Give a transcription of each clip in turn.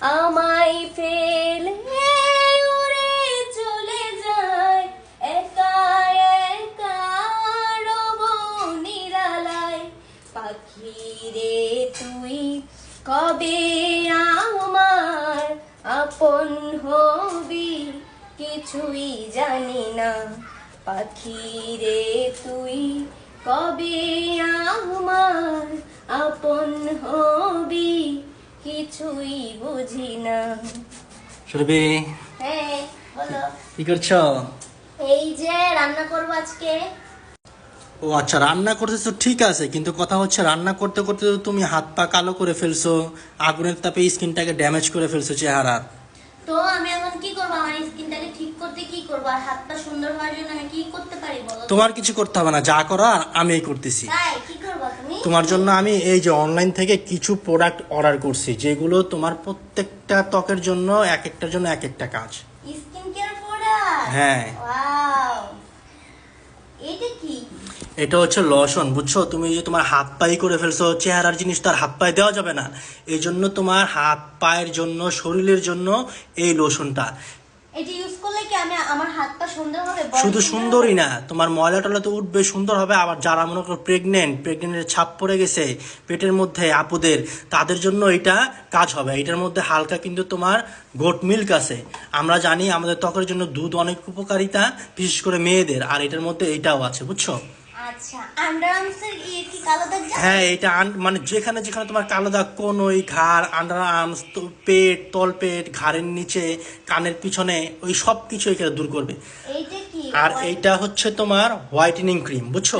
আমায় ফেলে উড়ে চলে যায়। একা একা রব নিরালায়। পাখি রে তুই কবে আমার আপন হবি কিছুই জানি না। পাখি রে তুই কবে আমার আপন হবি কিছুই বুঝি না সুরভি। হ্যাঁ বলো। কি করছ? এই যে রান্না করব আজকে। ও আচ্ছা রান্না করতেছো ঠিক আছে কিন্তু কথা হচ্ছে রান্না করতে করতে তো তুমি হাত পা কালো করে ফেলছো আগুনের তাপে স্কিনটাকে ড্যামেজ করে ফেলছো চেহারার তো আমি এখন কি করব? আমার স্কিনটাকে ঠিক করতে কি করব? আর হাতটা সুন্দর হওয়ার জন্য আমি কি করতে পারি বলো তোমার কিছু করতে হবে না যা করার আমি করতেছি। তাই? তোমার জন্য আমি এই যে অনলাইন থেকে কিছু প্রোডাক্ট অর্ডার করছি যেগুলো তোমার প্রত্যেকটা ত্বকের জন্য এক একটার জন্য এক একটা কাজ। স্কিন কেয়ার প্রোডাক্ট হ্যাঁ। এটা কি? এটা হচ্ছে লশন বুঝছ? তুমি যে তোমার হাত পায়ে করে ফেলছো চেহারার জিনিস তো আর হাত পায়ে দেওয়া যাবে না। এই জন্য তোমার হাত পায়ের জন্য শরীরের জন্য এই লোশনটা এটা ইউজ করলে কি আমি আমার হাত পা সুন্দর হবে শুধু সুন্দরই না তোমার ময়লা টলা তো উঠবে সুন্দর হবে। আবার যারা মনে করো প্রেগনেন্ট প্রেগনেন্টের ছাপ পড়ে গেছে পেটের মধ্যে আপুদের তাদের জন্য এটা কাজ হবে। এটার মধ্যে হালকা কিন্তু তোমার গোট মিল্ক আছে। আমরা জানি আমাদের ত্বকের জন্য দুধ অনেক উপকারিতা বিশেষ করে মেয়েদের। আর এটার মধ্যে এটাও আছে বুঝছ? আচ্ছা আন্ডার আর্মসের কি কালো দাগ হ্যাঁ এটা মানে যেখানে যেখানে তোমার কালো দাগ ঘাড় আন্ডার আর্মস পেট তলপেট ঘাড়ের নিচে কানের পিছনে ওই সব কিছু এখানে দূর করবে। আর এইটা হচ্ছে তোমার হোয়াইটেনিং ক্রিম বুঝছ?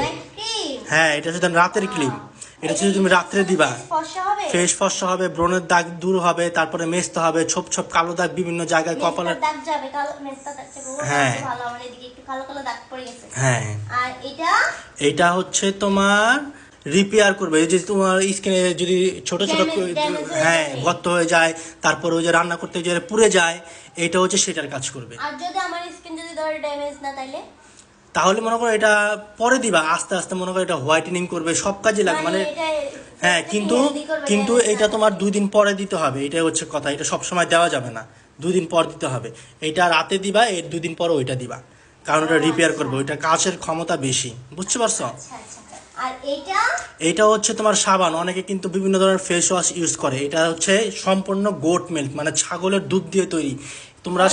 হ্যাঁ এটা হচ্ছে রাতের ক্রিম এটা হচ্ছে তুমি রাত্রে দিবা। ফর্সা হবে হবে ব্রণের দাগ দূর হবে তারপরে মেস্ত হবে ছোপ ছোপ কালো দাগ বিভিন্ন জায়গায় মেস্তার দাগ যাবে কালো মেস্তা দাগ হ্যাঁ। ভালো আমার এদিকে একটু কালো কালো দাগ পড়ে গেছে। হ্যাঁ। আর এটা? এটা হচ্ছে তোমার রিপেয়ার করবে এই যে তোমার স্কিনে যদি ছোট ছোট হয়ে। গর্ত হয়ে যায় তারপর ওই যে রান্না করতে যে পুড়ে যায় এটা হচ্ছে সেটার কাজ করবে। আর যদি আমার স্কিন যদি ধরে ড্যামেজ না তাইলে? তাহলে মনে করো এটা পরে দিবা আস্তে আস্তে মনে করো এটা হোয়াইটেনিং করবে সব কাজে লাগবে মানে হ্যাঁ কিন্তু কিন্তু এটা তোমার। দুই দিন পরে দিতে হবে এটাই হচ্ছে কথা এটা সব সময় দেওয়া যাবে না দুই দিন পর দিতে হবে এটা রাতে দিবা এর দুই দিন পরে ওইটা দিবা কারণ ওটা রিপেয়ার আচ্ছা। করবে ওইটা কাজের ক্ষমতা বেশি বুঝতে পারছ আচ্ছা আচ্ছা এটা হচ্ছে তোমার সাবান অনেকে কিন্তু বিভিন্ন ধরনের ফেস ওয়াশ ইউজ করে এটা হচ্ছে সম্পূর্ণ গোট মিল্ক মানে ছাগলের দুধ দিয়ে তৈরি তোমরা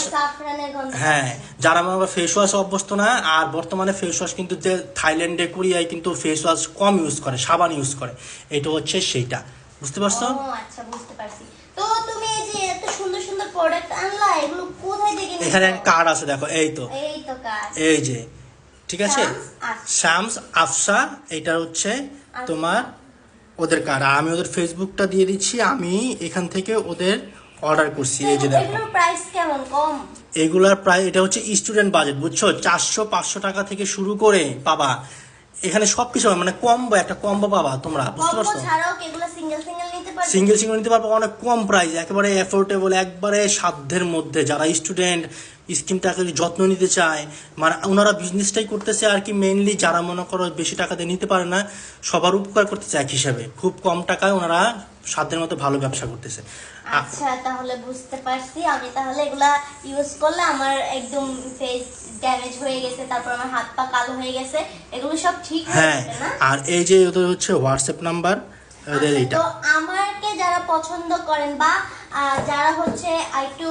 হ্যাঁ যারা আমরা ফেস ওয়াশ অভ্যস্ত না আর বর্তমানে ফেস ওয়াশ কিন্তু যে থাইল্যান্ডে কোরিয়ায় কিন্তু ফেস ওয়াশ কম ইউজ করে সাবান ইউজ করে এটা হচ্ছে সেইটা। বুঝতে পারছ? আচ্ছা বুঝতে পারছি। তো তুমি এই যে এত সুন্দর সুন্দর প্রোডাক্ট আনলা এগুলো কোথায় থেকে নিয়েছো? এখানে কার্ড আছে দেখো এই তো। এই তো কাজ এই যে ঠিক আছে? শামস আফসা। শামস এটা হচ্ছে তোমার ওদের কার্ড আমি ওদের ফেসবুকটা দিয়ে দিচ্ছি আমি এখান থেকে ওদের অর্ডার করছি এই যে দেখো। এগুলোর প্রাইস কেমন? কম। এগুলার প্রায় এটা হচ্ছে স্টুডেন্ট বাজেট বুঝছ? চারশো পাঁচশো টাকা থেকে শুরু করে পাবা। এখানে সবকিছু মানে কম্বো একটা কম্বো পাবা তোমরা বুঝতে পারছ? ছাড়াও কি এগুলো সিঙ্গেল সিঙ্গেল নিতে পারবে? সিঙ্গেল সিঙ্গেল নিতে পারব অনেক কম প্রাইস একেবারে অ্যাফোর্ডেবল একবারে সাধ্যের মধ্যে। যারা স্টুডেন্ট স্কিমটাকে যত্ন নিতে চায় মানে ওনারা বিজনেসটাই করতেছে আর কি মেইনলি যারা মনে করো বেশি টাকা দিয়ে নিতে পারে না সবার উপকার করতেছে এক হিসাবে। খুব কম টাকায় ওনারা সাধ্যের মতো ভালো ব্যবসা করতেছে। আচ্ছা তাহলে বুঝতে পারছি। আমি তাহলে এগুলা ইউজ করলে আমার একদম ফেস ড্যামেজ হয়ে গেছে তারপর আমার হাত পা কালো হয়ে গেছে এগুলো সব ঠিক হ্যাঁ আর এই যে ওদের হচ্ছে হোয়াটসঅ্যাপ নাম্বার ওদের আচ্ছা, এইটা। আমাকে যারা পছন্দ করেন বা যারা হচ্ছে একটু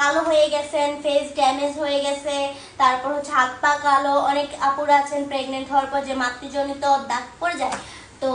কালো হয়ে গেছেন ফেস ড্যামেজ হয়ে গেছে, তারপর হচ্ছে হাত পা কালো, অনেক আপুরা আছেন প্রেগনেন্ট হওয়ার পর যে মাতৃজনিত দাগ পড়ে যায়, তো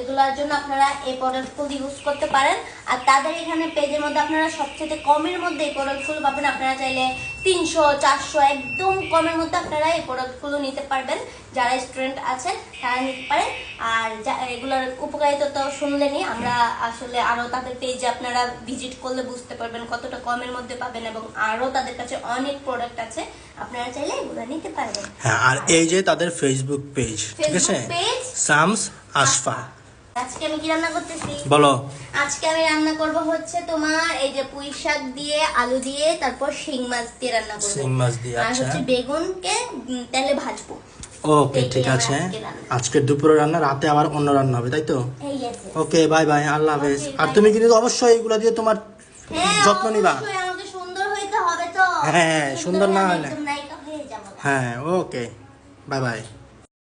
এগুলোর জন্য আপনারা এই প্রোডাক্টগুলো ইউজ করতে পারেন। আর তাদের এখানে পেজের মধ্যে আপনারা সবচেয়ে কমের মধ্যে এই প্রোডাক্টগুলো পাবেন। আপনারা চাইলে তিনশো, চারশো, একদম কমের মধ্যে আপনারা এই প্রোডাক্টগুলো নিতে পারবেন। যারা স্টুডেন্ট আছেন তারা নিতে পারেন। আর এগুলোর উপকারিতা তো শুনলেনই আমরা আসলে আরও তাদের পেজে আপনারা ভিজিট করলে বুঝতে পারবেন কতটা কমের মধ্যে পাবেন এবং আরও তাদের কাছে অনেক প্রোডাক্ট আছে আপনারা চাইলে এগুলো নিতে পারবেন হ্যাঁ আর এই যে তাদের ফেসবুক পেজ ঠিক আছে? সামস আশফা আজকে আমি কি রান্না করতেছি? বলো। আজকে আমি রান্না করব হচ্ছে তোমার এই যে পুঁই শাক দিয়ে আলু দিয়ে তারপর শিং মাছ দিয়ে রান্না করব। শিং মাছ দিয়ে, আর আচ্ছা। হচ্ছে বেগুনকে তেলে ভাজবো। ওকে ঠিক আছে। আজকের দুপুরে রান্না রাতে আবার অন্য রান্না হবে তাই তো. ওকে বাই বাই আল্লাহ হাফেজ। আর তুমি কিন্তু অবশ্যই এগুলো দিয়ে তোমার হ্যাঁ, যত্ন নিবা। হ্যাঁ, সুন্দর না হলে। হয়ে হ্যাঁ ওকে বাই বাই।